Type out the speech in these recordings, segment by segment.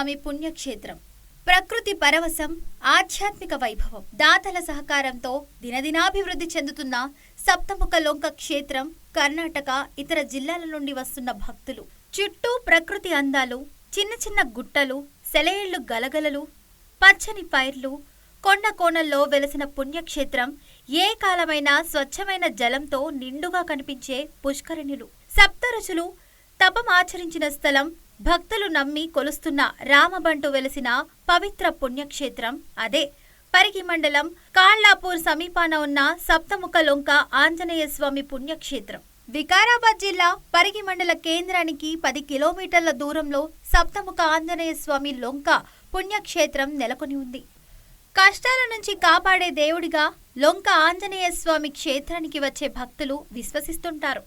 స్వామి పుణ్యక్షేత్రం. ప్రకృతి పరవశం ఆధ్యాత్మిక వైభవం దాతల సహకారంతో దినదినాభివృద్ధి చెందుతున్న సప్తముఖ లొంక క్షేత్రం కర్ణాటక ఇతర జిల్లాల నుండి వస్తున్న భక్తులు. చుట్టూ ప్రకృతి అందాలు చిన్న చిన్న గుట్టలు సెలయేళ్ళు గలగలలు పచ్చని పైర్లు కొండ కోణల్లో వెలసిన పుణ్యక్షేత్రం ఏ కాలమైనా స్వచ్ఛమైన జలంతో నిండుగా కనిపించే పుష్కరిణులు. సప్తరుచులు తపమాచరించిన స్థలం భక్తులు నమ్మి కొలుస్తున్న రామబంటు వెలసిన పవిత్ర పుణ్యక్షేత్రం అదే. పరిగి మండలం కాళ్ళాపూర్ సమీపాన ఉన్న సప్తముఖ లొంక ఆంజనేయ స్వామి పుణ్యక్షేత్రం. వికారాబాద్ జిల్లా పరిగి మండల కేంద్రానికి పది కిలోమీటర్ల దూరంలో సప్తముఖ ఆంజనేయ స్వామి లొంక పుణ్యక్షేత్రం నెలకొని ఉంది. కష్టాల నుంచి కాపాడే దేవుడిగా లొంక ఆంజనేయ స్వామి క్షేత్రానికి వచ్చే భక్తులు విశ్వసిస్తుంటారు.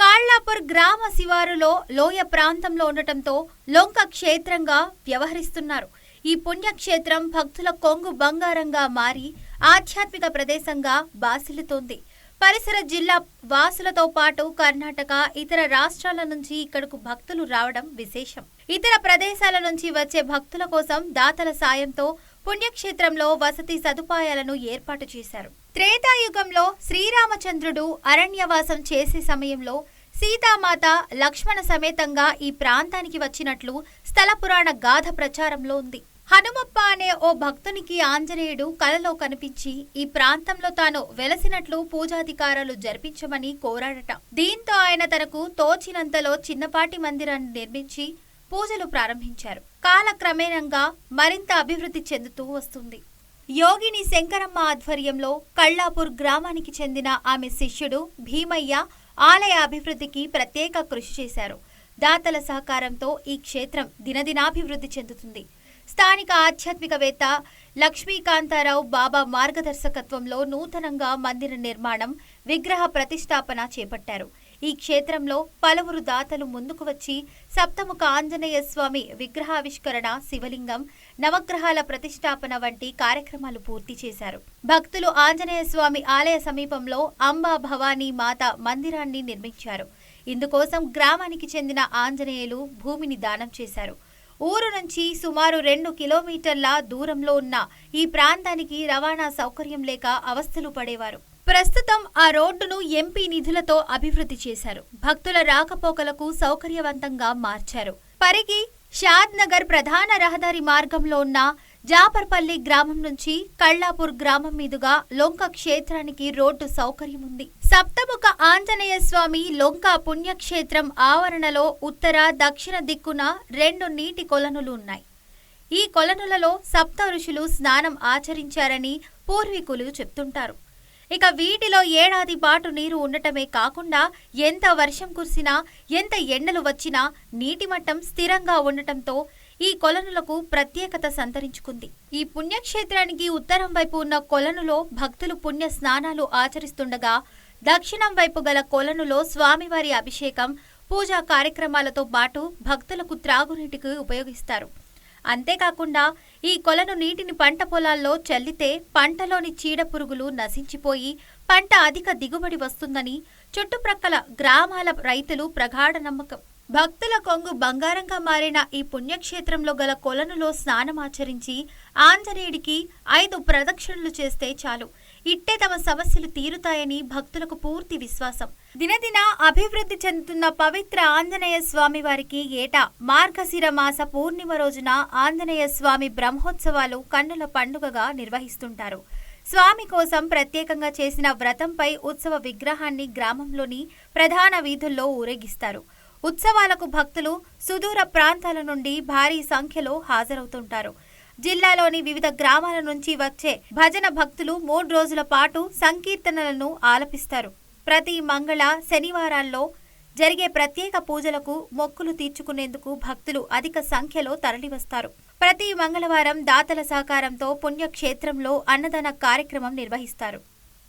కాళ్ళాపూర్ గ్రామ శివారులో లోయ ప్రాంతంలో ఉండటంతో లొంక క్షేత్రంగా వ్యవహరిస్తున్నారు. ఈ పుణ్యక్షేత్రం భక్తుల కొంగు బంగారంగా మారి ఆధ్యాత్మిక ప్రదేశంగా బాసిల్లుతోంది. పరిసర జిల్లా వాసులతో పాటు కర్ణాటక ఇతర రాష్ట్రాల నుంచి ఇక్కడకు భక్తులు రావడం విశేషం. ఇతర ప్రదేశాల నుంచి వచ్చే భక్తుల కోసం దాతల సాయంతో పుణ్యక్షేత్రంలో వసతి సదుపాయాలను ఏర్పాటు చేశారు. త్రేతాయుగంలో శ్రీరామచంద్రుడు అరణ్యవాసం చేసే సమయంలో సీతామాత లక్ష్మణ సమేతంగా ఈ ప్రాంతానికి వచ్చినట్లు స్థల పురాణ గాథ ప్రచారంలో ఉంది. హనుమప్ప అనే ఓ భక్తునికి ఆంజనేయుడు కలలో కనిపించి ఈ ప్రాంతంలో తాను వెలసినట్లు పూజాధికారాలు జరిపించమని కోరాడట. దీంతో ఆయన తనకు తోచినంతలో చిన్నపాటి మందిరాన్ని నిర్మించి పూజలు ప్రారంభించారు. కాలక్రమేణంగా మరింత అభివృద్ధి చెందుతూ వస్తుంది. యోగిని శంకరమ్మ ఆధ్వర్యంలో కళ్ళాపూర్ గ్రామానికి చెందిన ఆమె శిష్యుడు భీమయ్య ఆలయ అభివృద్ధికి ప్రత్యేక కృషి చేశారు. దాతల సహకారంతో ఈ క్షేత్రం దినదినాభివృద్ధి చెందుతుంది. స్థానిక ఆధ్యాత్మికవేత్త లక్ష్మీకాంతారావు బాబా మార్గదర్శకత్వంలో నూతనంగా మందిర నిర్మాణం విగ్రహ ప్రతిష్టాపన చేపట్టారు. ఈ క్షేత్రంలో పలువురు దాతలు ముందుకు వచ్చి సప్తముఖ ఆంజనేయ స్వామి విగ్రహావిష్కరణ శివలింగం నవగ్రహాల ప్రతిష్టాపన వంటి కార్యక్రమాలు పూర్తి చేశారు. భక్తులు ఆంజనేయ స్వామి ఆలయ సమీపంలో అంబా భవానీ మాత మందిరాన్ని నిర్మించారు. ఇందుకోసం గ్రామానికి చెందిన ఆంజనేయులు భూమిని దానం చేశారు. ఊరు నుంచి సుమారు రెండు కిలోమీటర్ల దూరంలో ఉన్న ఈ ప్రాంతానికి రవాణా సౌకర్యం లేక అవస్థలు పడేవారు. ప్రస్తుతం ఆ రోడ్డును ఎంపీ నిధులతో అభివృద్ధి చేశారు. భక్తుల రాకపోకలకు సౌకర్యవంతంగా మార్చారు. పరిగి షాద్ నగర్ ప్రధాన రహదారి మార్గంలో ఉన్న జాపర్పల్లి గ్రామం నుంచి కళ్ళాపూర్ గ్రామం మీదుగా లొంక క్షేత్రానికి రోడ్డు సౌకర్యం ఉంది. సప్తముఖ ఆంజనేయ స్వామి లొంక పుణ్యక్షేత్రం ఆవరణలో ఉత్తర దక్షిణ దిక్కున రెండు నీటి కొలనులు ఉన్నాయి. ఈ కొలనులలో సప్త ఋషులు స్నానం ఆచరించారని పూర్వీకులు చెప్తుంటారు. ఇక వీటిలో ఏడాది పాటు నీరు ఉండటమే కాకుండా ఎంత వర్షం కురిసినా ఎంత ఎండలు వచ్చినా నీటి మట్టం స్థిరంగా ఉండటంతో ఈ కొలనులకు ప్రత్యేకత సంతరించుకుంది. ఈ పుణ్యక్షేత్రానికి ఉత్తరం వైపు ఉన్న కొలనులో భక్తులు పుణ్య స్నానాలు ఆచరిస్తుండగా దక్షిణం వైపు గల కొలనులో స్వామివారి అభిషేకం పూజా కార్యక్రమాలతో పాటు భక్తులకు త్రాగునీటికి ఉపయోగిస్తారు. అంతేకాకుండా ఈ కొలను నీటిని పంట పొలాల్లో చల్లితే పంటలోని చీడ పురుగులు నశించిపోయి పంట అధిక దిగుబడి వస్తుందని చుట్టుప్రక్కల గ్రామాల రైతులు ప్రగాఢ నమ్మకం. భక్తుల కొంగు బంగారంగా మారిన ఈ పుణ్యక్షేత్రంలో గల కొలనులో స్నానమాచరించి ఆంజనేయుడికి ఐదు ప్రదక్షిణలు చేస్తే చాలు. ఇట్టే తమ సమస్యలు తీరుతాయని భక్తులకు పూర్తి విశ్వాసం. దినదిన అభివృద్ధి చెందుతున్న పవిత్ర ఆంజనేయ స్వామి వారికి ఏటా మార్గశిర మాస పూర్ణిమ రోజున ఆంజనేయ స్వామి బ్రహ్మోత్సవాలు కన్నుల పండుగగా నిర్వహిస్తుంటారు. స్వామి కోసం ప్రత్యేకంగా చేసిన వ్రతంపై ఉత్సవ విగ్రహాన్ని గ్రామంలోని ప్రధాన వీధుల్లో ఊరేగిస్తారు. ఉత్సవాలకు భక్తులు సుదూర ప్రాంతాల నుండి భారీ సంఖ్యలో హాజరవుతుంటారు. జిల్లాలోని వివిధ గ్రామాల నుంచి వచ్చే భజన భక్తులు మూడు రోజుల పాటు సంకీర్తనలను ఆలపిస్తారు. ప్రతి మంగళ శనివారాల్లో జరిగే ప్రత్యేక పూజలకు మొక్కులు తీర్చుకునేందుకు భక్తులు అధిక సంఖ్యలో తరలివస్తారు. ప్రతి మంగళవారం దాతల సహకారంతో పుణ్యక్షేత్రంలో అన్నదాన కార్యక్రమం నిర్వహిస్తారు.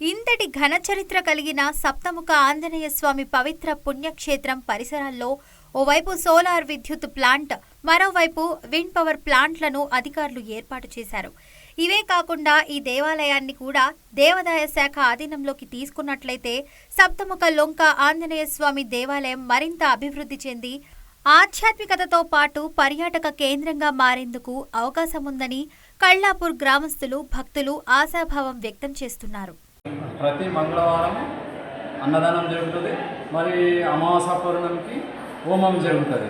ఇంతటి ఘన చరిత్ర కలిగిన సప్తముఖ ఆంజనేయ స్వామి పవిత్ర పుణ్యక్షేత్రం పరిసరాల్లో ఓవైపు సోలార్ విద్యుత్ ప్లాంట్ మరోవైపు విండ్ పవర్ ప్లాంట్లను అధికారులు ఏర్పాటు చేశారు. ఇవే కాకుండా ఈ దేవాలయాన్ని కూడా దేవాదాయ శాఖ ఆధీనంలోకి తీసుకున్నట్లయితే సప్తముఖ లొంక ఆంజనేయ స్వామి దేవాలయం మరింత అభివృద్ధి చెంది ఆధ్యాత్మికతతో పాటు పర్యాటక కేంద్రంగా మారేందుకు అవకాశం ఉందని కళ్ళాపూర్ గ్రామస్తులు భక్తులు ఆశాభావం వ్యక్తం చేస్తున్నారు. ప్రతి మంగళవారం అన్నదానం జరుగుతుంది. మరి అమావాస పౌర్ణమికి హోమం జరుగుతుంది.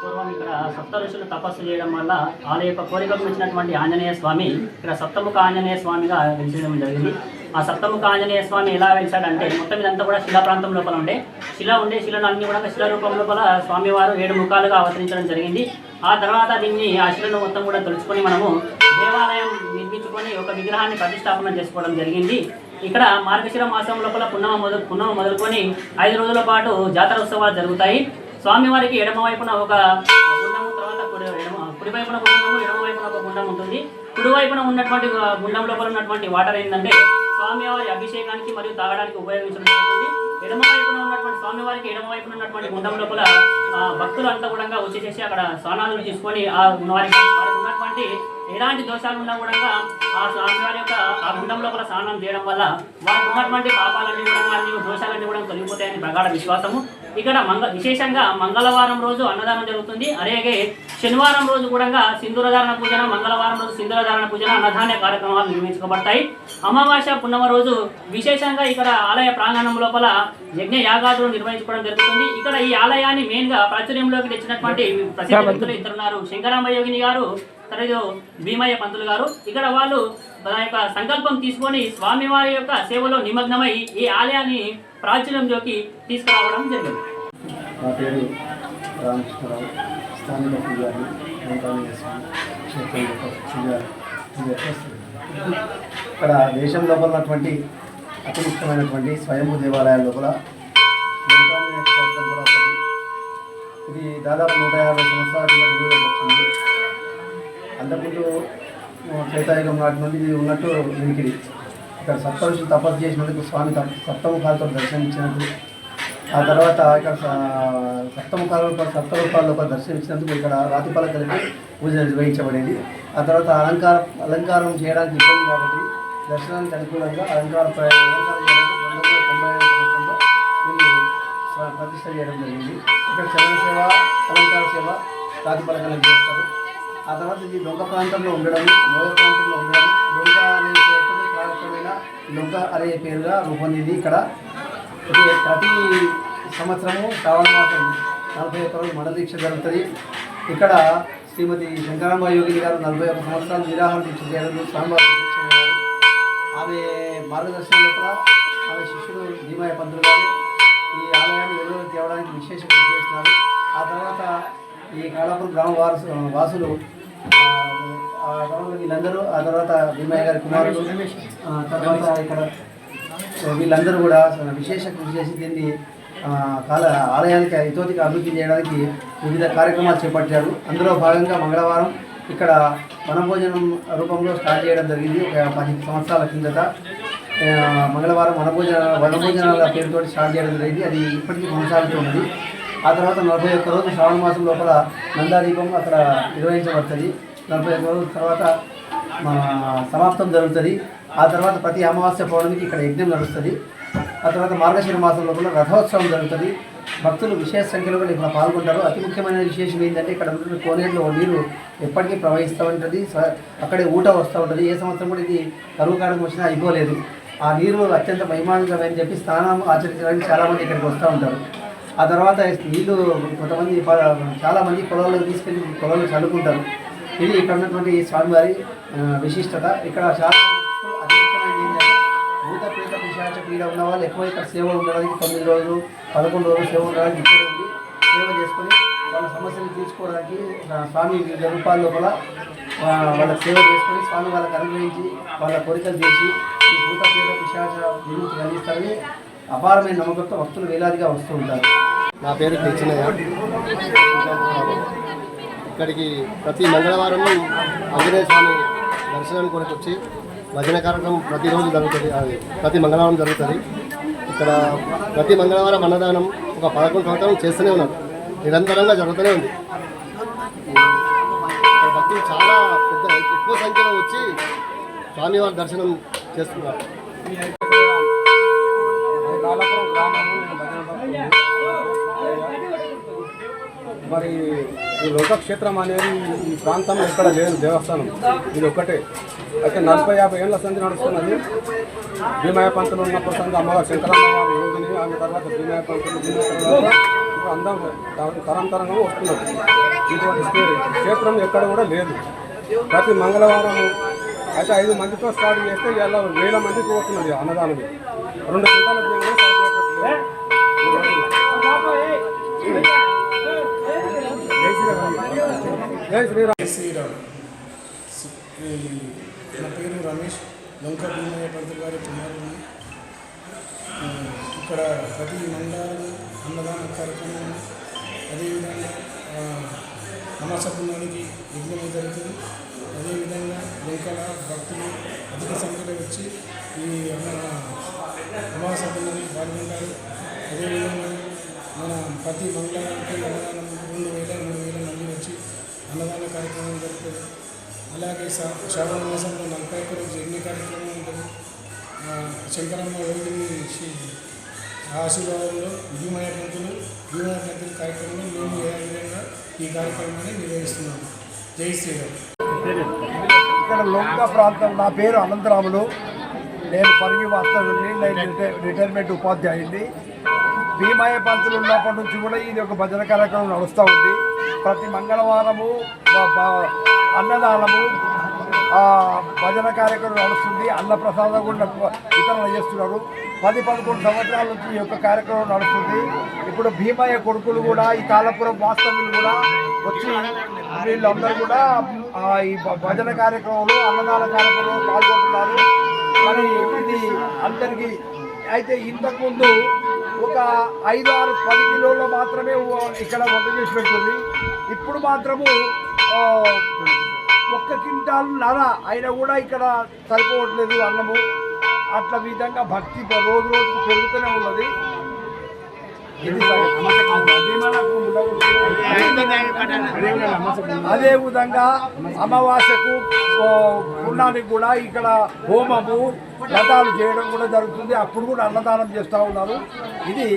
పూర్వం ఇక్కడ సప్త ఋషులు తపస్సు చేయడం వల్ల వాళ్ళ యొక్క కోరికకు వచ్చినటువంటి ఆంజనేయ స్వామి ఇక్కడ సప్తముఖ ఆంజనేయ స్వామిగా వెలిసేయడం జరిగింది. ఆ సప్తముఖ ఆంజనేయ స్వామి ఎలా వెలిసాడంటే మొత్తం ఇదంతా కూడా శిలా ప్రాంతం లోపల ఉండే. శిల ఉండే శిలను అన్ని కూడా శిల రూపం లోపల స్వామివారు ఏడు ముఖాలుగా అవతరించడం జరిగింది. ఆ తర్వాత దీన్ని ఆ శిలను మొత్తం కూడా తలుచుకొని మనము దేవాలయం నిర్మించుకొని ఒక విగ్రహాన్ని ప్రతిష్టాపన చేసుకోవడం జరిగింది. ఇక్కడ మార్గశిర మాసం లోపల పున్నమ మొదలు పున్నమ మొదలుకొని ఐదు రోజుల పాటు జాతర ఉత్సవాలు జరుగుతాయి. స్వామివారికి ఎడమ వైపున ఒక గుండము తర్వాత కుడి ఎడమ కుడి వైపున ఒక గుండము ఎడమ వైపున ఒక గుండం ఉంటుంది. కుడి వైపున ఉన్నటువంటి గుండం లోపల ఉన్నటువంటి వాటర్ ఏంటంటే స్వామివారి అభిషేకానికి మరియు తాగడానికి ఉపయోగించడం జరుగుతుంది. ఎడమ వైపున ఉన్నటువంటి స్వామివారికి ఎడమ వైపున ఉన్నటువంటి గుండం లోపల భక్తులు అంతా కూడా వచ్చేసేసి అక్కడ స్నానాలు తీసుకొని ఆ వారికి వారికి ఉన్నటువంటి ఎలాంటి దోషాలు ఉన్నా కూడా ఆ స్వామివారి యొక్క ఆ గుండం లోపల స్నానం చేయడం వల్ల వారికి ఉన్నటువంటి పాపాలన్నీ కూడా అన్ని దోషాలన్నీ కూడా తొలగిపోతాయని ప్రగాఢ విశ్వాసము. ఇక్కడ మంగ విశేషంగా మంగళవారం రోజు అన్నదానం జరుగుతుంది. అలాగే శనివారం రోజు కూడా సింధూరధారణ పూజన మంగళవారం రోజు సింధూరధారణ పూజన అన్నదాన కార్యక్రమాలు నిర్వహించబడతాయి. అమావాస్య పున్నమ రోజు విశేషంగా ఇక్కడ ఆలయ ప్రాంగణం లోపల యజ్ఞ యాగాదులు నిర్వహించుకోవడం జరుగుతుంది. ఇక్కడ ఈ ఆలయాన్ని మెయిన్గా ప్రాచుర్యంలోకి తెచ్చినటువంటి ప్రసిద్ధ వ్యక్తులు ఇద్దరున్నారు. శంకరామ యోగిని గారు తరగ భీమయ్య పంతులు గారు. ఇక్కడ వాళ్ళు తన యొక్క సంకల్పం తీసుకొని స్వామివారి యొక్క సేవలో నిమగ్నమై ఈ ఆలయాన్ని ప్రాచుర్యంలోకి తీసుకురావడం జరిగింది. నా పేరు రామకృష్ణరావు. స్థానిక పూజారి వెంకటేశ్వర స్వామి క్షేత్రం యొక్క ఇక్కడ దేశం లోపల ఉన్నటువంటి అతి ముఖ్యమైనటువంటి స్వయంభూ దేవాలయాల లోపల క్షేత్రం కూడా ఒకటి ఇది దాదాపు నూట యాభై సంవత్సరాల కింద వచ్చింది అంతకుముందు ఆ, త్రేతాయుగం నాటి నుండి ఉన్నట్టు వినికిడి ఇక్కడ సప్తఋషులు తపస్సు చేసినందుకు స్వామి సప్తముఖాలతో దర్శనమిచ్చినట్టు ఆ తర్వాత ఇక్కడ సప్తముఖాలలో సప్తరూపాల్లో ఒక దర్శనమిచ్చినందుకు ఇక్కడ రాతి కలిపి పూజ నిర్వహించబడింది. ఆ తర్వాత అలంకార అలంకారం చేయడానికి ఇబ్బంది కాబట్టి దర్శనానికి అనుకూలంగా అలంకార అలంకారం ప్రతిష్ట చేయడం జరిగింది. ఇక్కడ చరణ సేవ అలంకార సేవ రాతి కలిపి చేస్తారు. ఆ తర్వాత ఇది దొంగ ప్రాంతంలో ఉండడం లోయ ప్రాంతంలో ఉండడం దొంగ అనే పేరుతో ప్రారంభమైన దొంగ అనే పేరుగా రూపొందింది ఇక్కడ. ప్రతి సంవత్సరము శ్రావణ మాసం నలభై ఒక్క రోజు మండల జరుగుతుంది. ఇక్కడ శ్రీమతి శంకరాంబ యోగిని గారు నలభై ఒక్క సంవత్సరాలు నిరాహార దీక్ష చేయడం స్వామివారి ఆమె మార్గదర్శనం లోపల ఆమె శిష్యుడు భీమయ్య పంతులు గారు ఈ ఆలయాన్ని వెలుగులోకి తేవడానికి విశేష కృషి చేస్తున్నారు. ఆ తర్వాత ఈ కాళాపూర్ గ్రామ వారసు వాసులు వీళ్ళందరూ ఆ తర్వాత భీమయ్య గారి కుమారుడు తర్వాత ఇక్కడ వీళ్ళందరూ కూడా విశేష కృషి చేసి దీన్ని కాల ఆలయానికి ఇతోతికి అభివృద్ధి చేయడానికి వివిధ కార్యక్రమాలు చేపట్టారు. అందులో భాగంగా మంగళవారం ఇక్కడ వనభోజనం రూపంలో స్టార్ట్ చేయడం జరిగింది. ఒక పదిహేను సంవత్సరాల కిందట మంగళవారం వనభోజన వనభోజనాల పేరుతో స్టార్ట్ చేయడం జరిగింది. అది ఇప్పటికీ కొనసాగుతున్నది ఆ తర్వాత నలభై ఒక్క రోజు శ్రావణ మాసం లోపల నందాదీపం అక్కడ నిర్వహించబడుతుంది. నలభై ఒక్క రోజు తర్వాత మన సమాప్తం జరుగుతుంది. ఆ తర్వాత ప్రతి అమావాస్య పౌర్ణమికి ఇక్కడ యజ్ఞం నడుస్తుంది. ఆ తర్వాత మార్గశిర మాసం లోపల రథోత్సవం జరుగుతుంది. భక్తులు విశేష సంఖ్యలో కూడా ఇక్కడ పాల్గొంటారు. అతి ముఖ్యమైన విశేషం ఏంటంటే ఇక్కడ ఉంటున్న కోనేరులో నీరు ఎప్పటికీ ప్రవహిస్తూ ఉంటుంది. అక్కడే ఊట వస్తూ ఉంటుంది. ఏ సంవత్సరం కూడా ఇది కరువు కాలం వచ్చినా అయిపోలేదు. ఆ నీరు అత్యంత మహిమానికమని చెప్పి స్నానం ఆచరించడానికి చాలామంది ఇక్కడికి వస్తూ ఉంటారు. ఆ తర్వాత నీళ్ళు కొంతమంది ప- చాలామంది పొలాల్లో తీసుకెళ్ళి పొలాల్లో చల్లుకుంటారు. ఇది ఇక్కడ ఉన్నటువంటి స్వామివారి విశిష్టత. ఇక్కడ చాలా భూత ప్రేత పిశాచ పీడ ఉన్న వాళ్ళు ఎక్కువ ఇక్కడ సేవ ఉండడానికి తొమ్మిది రోజులు పదకొండు రోజులు సేవ ఉండడానికి ఇక్కడ ఉంది సేవ చేసుకొని వాళ్ళ సమస్యలు తీర్చుకోవడానికి స్వామి వివిధ రూపాల లోపల వాళ్ళ సేవ చేసుకొని స్వామి వాళ్ళకి అనుగ్రహించి వాళ్ళ కోరికలు తీర్చి ఈ భూత ప్రేత పిశాచ విముక్తి కలిగిస్తారని అపారమైన నమ్మకంతో భక్తులు వేలాదిగా వస్తూ ఉంటారు. నా పేరు తెచ్చినయ్య ఇక్కడికి ప్రతి మంగళవారం ఆంజనేయ స్వామి దర్శనం కొరకు వచ్చి భజన కార్యక్రమం ప్రతిరోజు జరుగుతుంది. అది ప్రతి మంగళవారం జరుగుతుంది. ఇక్కడ ప్రతి మంగళవారం అన్నదానం ఒక పదకొండు సంవత్సరం చేస్తూనే ఉన్నారు. నిరంతరంగా జరుగుతూనే ఉంది. ఇక్కడ భక్తులు చాలా పెద్ద ఎక్కువ సంఖ్యలో వచ్చి స్వామివారి దర్శనం చేస్తున్నారు. మరి ఈ లోకక్షేత్రం అనేది ఈ ప్రాంతంలో ఎక్కడ లేదు దేవస్థానం. ఇది ఒక్కటే. అయితే నలభై యాభై ఏళ్ళ సంధి నడుస్తున్నది. భీమయ్య పంతులు ఉన్నప్పుడు సంధి అమ్మగారు శంకరమ్మ యోగిని ఆమె తర్వాత భీమయ్య పంతులు ఉన్న తర్వాత తరంతరంగా వస్తున్నది ఇటువంటి క్షేత్రం ఎక్కడ కూడా లేదు. ప్రతి మంగళవారం అయితే ఐదు మందితో స్టార్ట్ చేస్తే ఇలా వేల మందికి వస్తున్నది అన్నదానం రెండు గంటల శ్రీరామ్. జై శ్రీరామ్. ఈ నా పేరు రమేష్. లొంక భీమయ్య పంతులు గారి కుమారుని ఇక్కడ ప్రతి మండలాలు అన్నదాన కార్యక్రమం. అదేవిధంగా అమాసపుణ్యానికి యజ్ఞం జరుగుతుంది. అదేవిధంగా లొంకల భక్తులు అధిక సంఖ్యలో వచ్చి ఈ అన్న అమాసపుణ్యానికి పాల్గొంటారు. అదేవిధంగా మన ప్రతి మండలానికి అన్నదానం రెండు వేల మూడు వేల అన్నదాన కార్యక్రమం జరుగుతుంది. అలాగే శ్రావణ మాసంలో నలభై ఒక్క రోజు ఎన్ని కార్యక్రమం ఉంటుంది. శంకరమ్మ యోగిని ఆశీర్వాదంలో భీమయ పంతులు భీమయ పంతులు కార్యక్రమంలో మేము ఏ విధంగా ఈ కార్యక్రమాన్ని నిర్వహిస్తున్నాము జై శ్రీరామ్. ఇక్కడ లోక ప్రాంతం నా పేరు అనంతరాములు. నేను పరిగి వాస్తవుని నేను రిటై- రిటైర్మెంట్ ఉపాధ్యాయుడిని. భీమాయ పంతులు ఉన్నప్పటి నుంచి కూడా ఇది ఒక భజన కార్యక్రమం నడుస్తూ ఉంది. ప్రతి మంగళవారము అన్నదానము భజన కార్యక్రమం నడుస్తుంది. అన్నప్రసాదం కూడా వితరణ చేస్తున్నారు. పది పదకొండు సంవత్సరాల నుంచి ఈ యొక్క కార్యక్రమం నడుస్తుంది. ఇప్పుడు భీమయ్య కొడుకులు కూడా ఈ కాలపురం వాస్తవ్యులు కూడా వచ్చి వీళ్ళందరూ కూడా ఈ భ- భజన కార్యక్రమంలో అన్నదాన కార్యక్రమంలో పాల్గొంటున్నారు. మరి ఇది అందరికీ అయితే ఇంతకుముందు ఒక ఐదు ఆరు పది కిలోలు మాత్రమే ఇక్కడ వంట చేసి పెడుతుంది. ఇప్పుడు మాత్రము ఒక్క క్వింటాల్ నర అయినా కూడా ఇక్కడ సరిపోవట్లేదు అన్నము. అట్లా విధంగా భక్తి రోజు రోజుకు పెరుగుతూనే ఉన్నది. అదే విధంగా అమావాస్యకు పుణ్యానికి కూడా ఇక్కడ హోమము వ్రతాలు చేయడం కూడా జరుగుతుంది. అప్పుడు కూడా అన్నదానం చేస్తూ ఉన్నారు. ఇది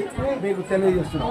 మీకు తెలియజేస్తున్నాం.